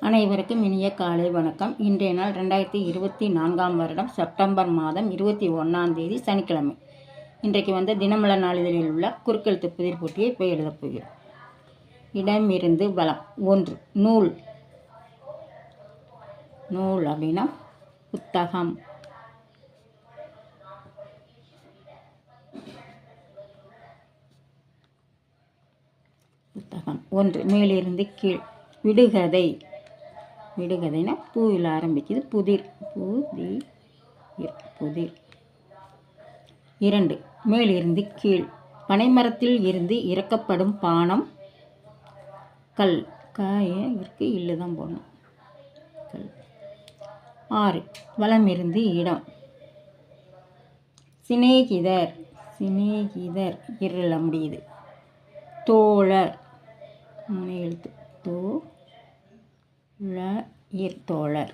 அனைவருக்கும் இனிய காலை வணக்கம். இன்றைய நாள் ரெண்டாயிரத்தி இருபத்தி நான்காம் வருடம் செப்டம்பர் மாதம் இருபத்தி ஒன்றாம் தேதி சனிக்கிழமை. இன்றைக்கு வந்த தினமலர் நாளிதழில் உள்ள குறுக்கெழுத்து புதிர் போட்டியை போய் எழுதப் போகிறோம். இடமிருந்து வளம். ஒன்று நூல். நூல் அப்படின்னா புத்தகம். புத்தகம். ஒன்று மேலிருந்து கீழ். விடுகதை. விடுகதைனா பூவில் ஆரம்பிக்குது. புதிர். புதி புதிர். இரண்டு. மேலிருந்து கீழ். பனைமரத்தில் இருந்து இறக்கப்படும் பானம். கல். காய இருக்கு. இல்லு தான் போடணும். கல். ஆறு. வலமிருந்து இடம். சிநேகிதர். சிநேகிதர். இருள முடியுது. தோழர். மூணு எழுத்து. தோ தோழர்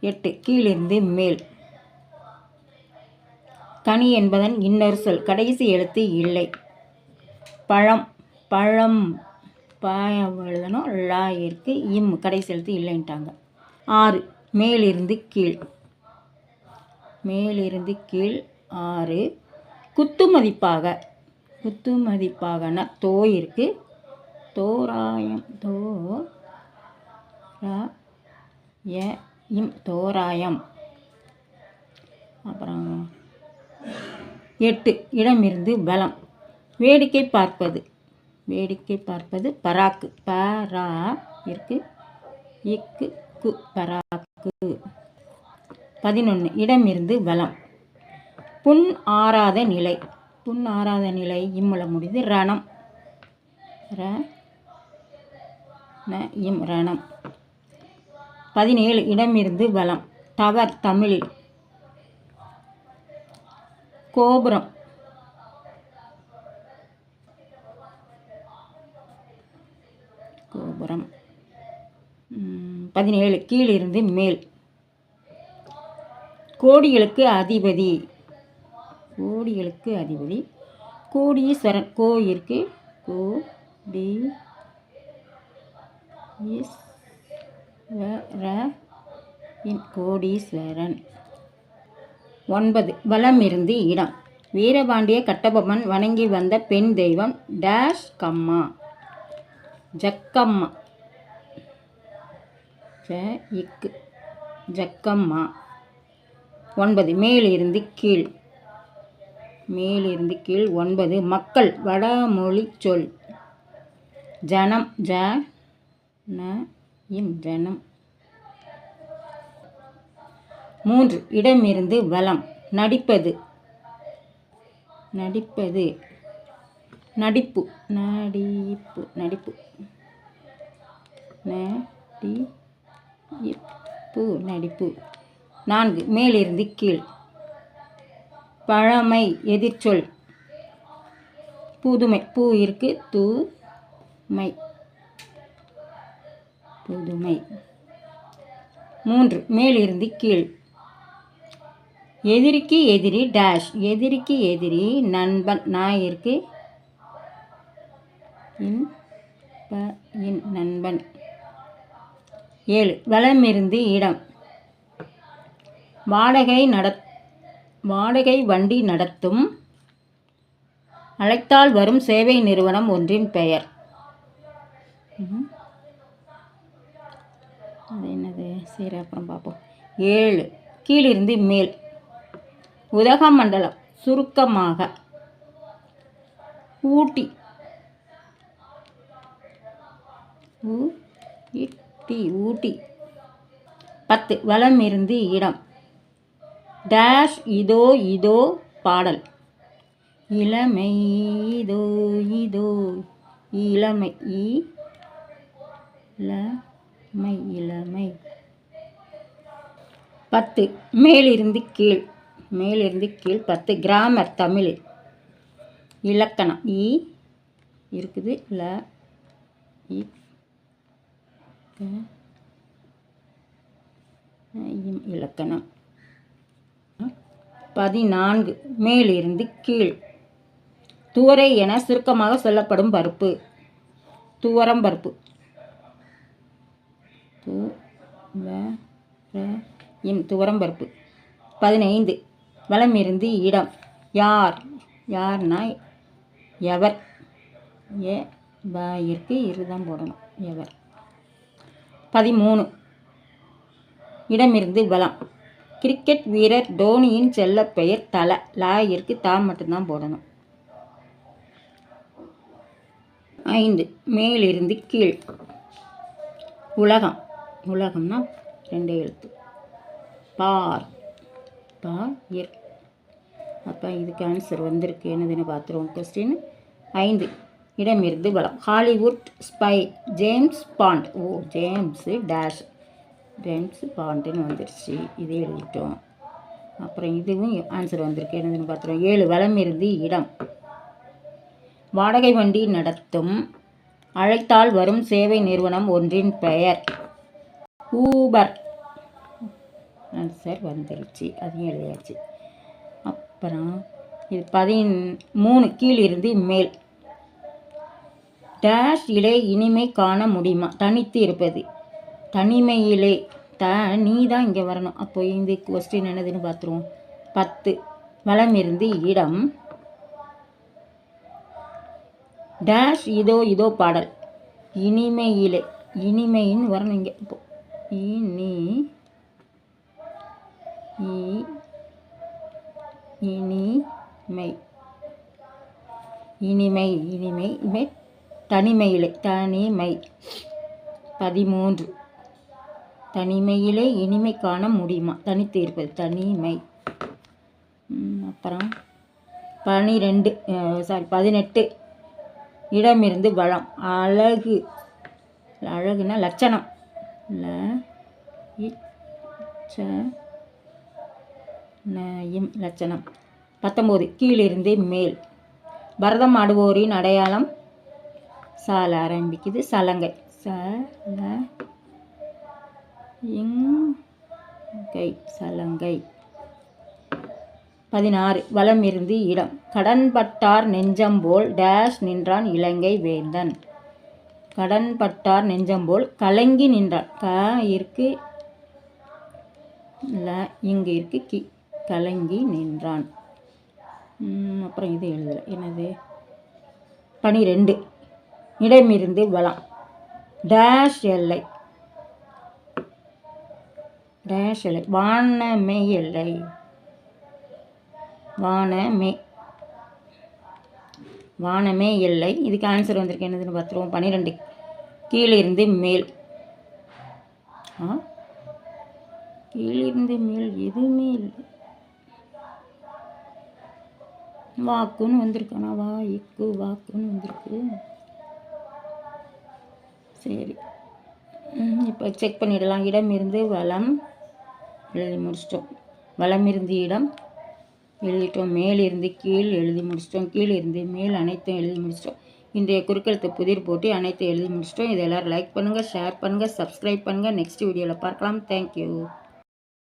எட்டு கீழிருந்து மேல். கனி என்பதன் இன்னொரு சொல் கடைசி எழுத்து இல்லை. பழம் பழம் பாயம் எழுதணும் லா இருக்கு இம் கடைசி எழுத்து இல்லைன்ட்டாங்க. ஆறு மேலிருந்து கீழ். மேலிருந்து கீழ் ஆறு. குத்து மதிப்பாக குத்து மதிப்பாகனா தோ இருக்குது தோராயம் தோ ய இம் தோராயம் அப்புறம் எட்டு இடமிருந்து பலம். வேடிக்கை பார்ப்பது. வேடிக்கை பார்ப்பது பராக்கு. பரா இருக்கு. இக்கு கு பராக்கு. பதினொன்று இடமிருந்து பலம். புண் ஆறாத நிலை. புண் ஆறாத நிலை இம்முல முடிது ரணம். ர ந இம் ரணம். பதினேழு இடமிருந்து பலம் டவர் தமிழில். கோபுரம். கோபுரம். பதினேழு. கீழிருந்து மேல். கோடிகளுக்கு அதிபதி. கோடிகளுக்கு அதிபதி. கோடீஸ்வரன். கோ இருக்கு கோ டி இஸ் கோடீஸ்வரன். ஒன்பது. வலம் இருந்து இடம். வீரபாண்டிய கட்டபொம்மன் வணங்கி வந்த பெண் தெய்வம் டேஷ் கம்மா. ஜக்கம்மா. ஜ இக்கு. ஜக்கம்மா. ஒன்பது. மேலிருந்து கீழ். மேலிருந்து கீழ். ஒன்பது. மக்கள். வடமொழி சொல். ஜனம். ஜ ந இவ்வனம் மூன்று இடமிருந்து வலம். நடிப்பது. நடிப்பது. நடிப்பு. நடிப்பு. நடிப்பு. நடிப்பு. நடிப்பு. நான்கு மேலிருந்து கீழ். பழமை எதிர்ச்சொல். புதுமை. பூ இருக்கு. தூ மை. புதுமை. மூன்று மேலிருந்து கீழ். எதிரிக்கு எதிரி டேஷ் எதிரிக்கு எதிரி நண்பன். நாயிற்கு இன் நண்பன். ஏழு வலமிருந்து இடம். வாடகை நட வாடகை வண்டி நடத்தும். அழைத்தால் வரும் சேவை நிறுவனம் ஒன்றின் பெயர். அது என்னது? சரி அப்புறம் பார்ப்போம். ஏழு. கீழிருந்து மேல். உதகமண்டலம். சுருக்கமாக. ஊட்டி. ஊட்டி ஊட்டி. பத்து. வளம் இருந்து இடம். டேஷ் இதோ இதோ பாடல். இளமை இதோ இதோ. இளமை இ மை இளமை. பத்து மேலிருந்து கீழ். மேலிருந்து கீழ் பத்து. கிராமர் தமிழ். இலக்கணம். இ இருக்குது. ல இ இலக்கணம். பதினான்கு மேலிருந்து கீழ். துவரை என சுருக்கமாக சொல்லப்படும் பருப்பு. துவரம் பருப்பு. து வ ர இம் துவரம்பருப்பு. பதினைந்து. வளமிருந்து இடம். யார்? யார்னா எவர். ஏ பாயிற்கு இரு தான் போடணும். எவர். பதிமூணு. இடமிருந்து வலம் கிரிக்கெட் வீரர் டோனியின் செல்லப்பெயர் தல. லாயிற்கு தா மட்டும்தான் போடணும். ஐந்து. மேலிருந்து கீழ். உலகம். உலகம்னா ரெண்டே எழுத்து. பார். பார் இர். அப்போ இதுக்கு ஆன்சர் வந்திருக்கு. என்னதுன்னு பார்த்துருவோம். கொஸ்டின் ஐந்து. இடமிருந்து வளம். ஹாலிவுட் ஸ்பை ஜேம்ஸ் பாண்ட் ஓ ஜேம்ஸு டேஷ் ஜேம்ஸ் பாண்டுன்னு வந்துருச்சு. இதே எழுதிட்டோம். அப்புறம் இதுவும் ஆன்சர் வந்திருக்கு. என்னதுன்னு பார்த்துருவோம். ஏழு. வளம் இருந்து இடம். வாடகை வண்டி நடத்தும். அழைத்தால் வரும் சேவை நிறுவனம் ஒன்றின் பெயர். ஊபர். ஆன்சர் வந்துருச்சு. அதையும் எழுதியாச்சு. அப்புறம் இது பதின் மூணு கீழிருந்து மேல். டேஷ் இலே இனிமை காண முடியுமா? தனித்து இருப்பது. தனிமையிலே. த நீ தான் இங்கே வரணும். அப்போ இந்த கொஸ்டின் என்னதுன்னு பார்த்துருவோம். பத்து. வளம் இருந்து இடம். டேஷ் இதோ இதோ பாடல். இனிமையிலே. இனிமைன்னு வரணும் இங்கே. இப்போ இனி இ- இனிமை. இனிமை இனிமை இமை தனிமையிலே தனிமை. பதிமூன்று. தனிமையிலே இனிமை காண முடியுமா? தனித்து இருப்பது தனிமை. அப்புறம் பனிரெண்டு சாரி பதினெட்டு. இடமிருந்து வளம் அழகு. அழகுனா லட்சணம். ல இச்ச நயம் லட்சணம். பத்தொம்போது கீழிருந்து மேல். பரதம் ஆடுவோரின் அடையாளம் சால ஆரம்பிக்குது. சலங்கை. ச ல இங்கை சலங்கை. பதினாறு வலம் இருந்து இடம். கடன்பட்டார் நெஞ்சம் போல் டேஷ் நின்றான் இலங்கை வேந்தன். கடன்பட்டார் நெஞ்சம்போல் கலங்கி நின்றான் க இருக்கு ல இங்கே இருக்கு கி கலங்கி நின்றான். அப்புறம் இது எழுதலை. என்னது? பனிரெண்டு. இடமிருந்து வளம். டேஷ் எல்லை. டேஷ் எல்லை. வானமே எல்லை. வானமே வானமே எல்லை இதுக்கு ஆன்சர் வந்திருக்கு. என்னதுன்னு பார்த்துருவோம். பன்னிரெண்டு கீழிருந்து மேல். ஆ? கீழிருந்து மேல் எதுவுமே இல்லை. வாக்குன்னு வந்திருக்கானா வா இக்கு வாக்குன்னு வந்திருக்கு. சரி. இப்போ செக் பண்ணிடலாம். இடம் இருந்து வளம். எழுதி முடிச்சிட்டோம். வளம் இருந்து இடம். எழுதிட்டோம். மேலிருந்து கீழ் எழுதி முடிச்சிட்டோம். கீழ் இருந்து மேல் அனைத்தும் எழுதி முடிச்சிட்டோம். இன்றைய குறுக்கெழுத்து புதிர் போட்டி அனைத்தும் எழுதி முடிச்சிட்டோம். இதை எல்லோரும் லைக் பண்ணுங்கள் ஷேர் பண்ணுங்கள் சப்ஸ்கிரைப் பண்ணுங்கள் நெக்ஸ்ட் வீடியோவில் பார்க்கலாம். தேங்க்யூ